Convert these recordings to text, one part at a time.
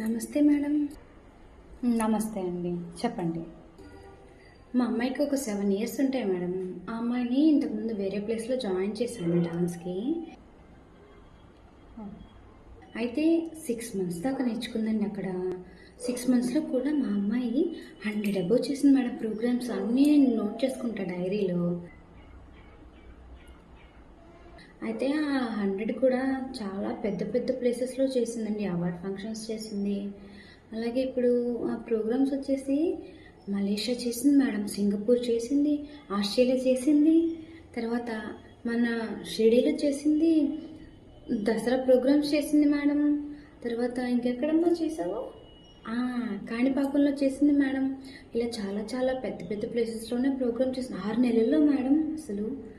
నమస్తే మేడం. నమస్తే అండి. చెప్పండి. మా అమ్మాయికి ఒక సెవెన్ ఇయర్స్ ఉంటాయి మేడం. ఆ అమ్మాయిని ఇంతకుముందు వేరే ప్లేస్లో జాయిన్ చేశాను డాన్స్కి. అయితే సిక్స్ మంత్స్ దాకా నేర్చుకుందండి అక్కడ. సిక్స్ మంత్స్లో కూడా మా అమ్మాయి హండ్రెడ్ అబోవ్ చేసింది మేడం ప్రోగ్రామ్స్. అన్నీ నేను నోట్ చేసుకుంటా డైరీలో. అయితే ఆ హండ్రెడ్ కూడా చాలా పెద్ద పెద్ద ప్లేసెస్లో చేసిందండి. అవార్డ్ ఫంక్షన్స్ చేసింది. అలాగే ఇప్పుడు ఆ ప్రోగ్రామ్స్ వచ్చేసి మలేషియా చేసింది మేడం సింగపూర్ చేసింది ఆస్ట్రేలియా చేసింది తర్వాత మన షిరిడీలో చేసింది దసరా ప్రోగ్రామ్స్ చేసింది మేడం తర్వాత ఇంకెక్కడమ్మా చేసావు? కాణిపాకంలో చేసింది మేడం. ఇలా చాలా చాలా పెద్ద పెద్ద ప్లేసెస్లోనే ప్రోగ్రామ్ చేసింది. ఆరు నెలల్లో మేడం అసలు.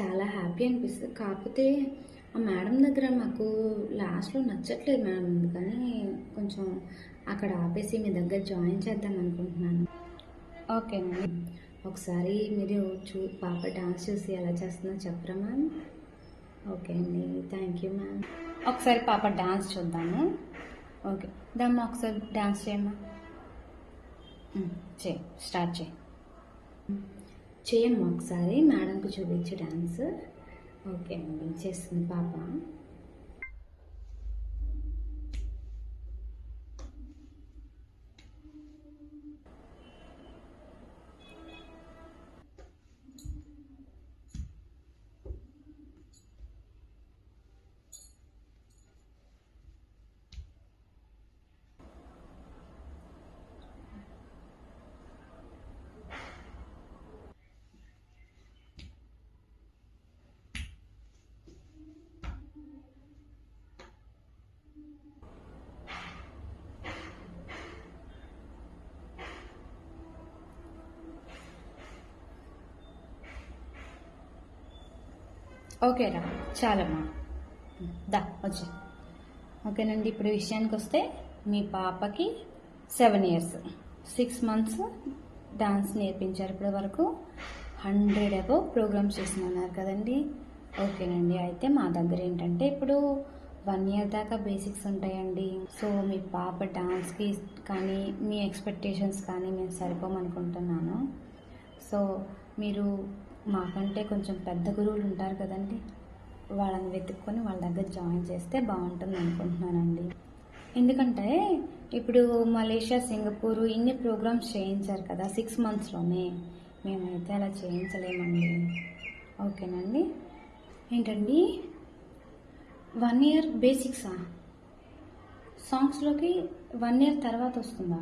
చాలా హ్యాపీ అనిపిస్తుంది. కాకపోతే ఆ మేడం దగ్గర మాకు లాస్ట్లో నచ్చట్లేదు మేడం అందుకని కొంచెం అక్కడ ఆపేసి మీ దగ్గర జాయిన్ చేద్దాం అనుకుంటున్నాను. ఓకేనండి ఒకసారి మీరు చూ పాప డాన్స్ చూసి ఎలా చేస్తుందో చెప్పరా మ్యామ్ ఓకే అండి. థ్యాంక్ యూ మ్యామ్ ఒకసారి పాప డాన్స్ చూద్దాము. ఓకే. దమ్మా ఒకసారి డాన్స్ చేయమ్మా. చేయి. స్టార్ట్ చేయి. చేయమ్మా ఒకసారి. మేడంకి చూపించు డాన్స్. ఓకే అండి చేస్తుంది పాప. ఓకేరా చాలమ్మా. దా వచ్చి. ఓకేనండి ఇప్పుడు విషయానికి వస్తే మీ పాపకి seven years. Six months dance నేర్పించారు ఇప్పటి వరకు. హండ్రెడ్ అబవ్ ప్రోగ్రామ్స్ చేస్తున్నారు కదండి. ఓకేనండి అయితే మా దగ్గర ఏంటంటే ఇప్పుడు వన్ ఇయర్ దాకా బేసిక్స్ ఉంటాయండి. సో మీ పాప డాన్స్కి కానీ మీ ఎక్స్పెక్టేషన్స్ కానీ మేము సరిపోమనుకుంటున్నాను. సో మీరు మాకంటే కొంచెం పెద్ద గురువులు ఉంటారు కదండి. వాళ్ళని వెతుక్కొని వాళ్ళ దగ్గర జాయిన్ చేస్తే బాగుంటుంది అనుకుంటున్నానండి. ఎందుకంటే ఇప్పుడు మలేషియా సింగపూర్ ఇన్ని ప్రోగ్రామ్స్ చేయించారు కదా సిక్స్ మంత్స్లోనే. మేమైతే అలా చేయించలేమండి. ఓకేనండి. ఏంటండి? వన్ ఇయర్ బేసిక్సా? సాంగ్స్లోకి వన్ ఇయర్ తర్వాత వస్తుందా?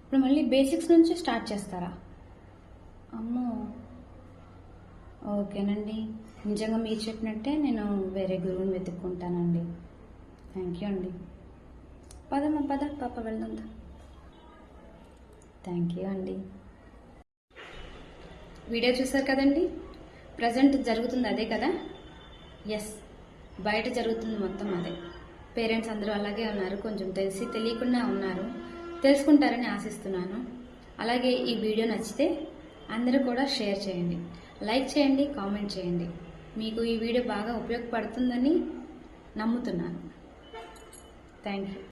ఇప్పుడు మళ్ళీ బేసిక్స్ నుంచి స్టార్ట్ చేస్తారా? అమ్మో! ఓకేనండి. నిజంగా మీరు చెప్పినట్టే నేను వేరే గురువుని వెతుక్కుంటానండి. థ్యాంక్ యూ అండి. పదమ్మా పద పాప వెళ్దా. థ్యాంక్ యూ అండి. వీడియో చూసారు కదండి? ప్రజెంట్ జరుగుతుంది అదే కదా? ఎస్ బయట జరుగుతుంది మొత్తం అదే. పేరెంట్స్ అందరూ అలాగే ఉన్నారు. కొంచెం తెలిసి తెలియకుండా ఉన్నారు. తెలుసుకుంటారని ఆశిస్తున్నాను. అలాగే ఈ వీడియో నచ్చితే అందరూ కూడా షేర్ చేయండి. లైక్ చేయండి కామెంట్ చేయండి. మీకు ఈ వీడియో బాగా ఉపయోగపడుతుందని నమ్ముతున్నాను. Thank you.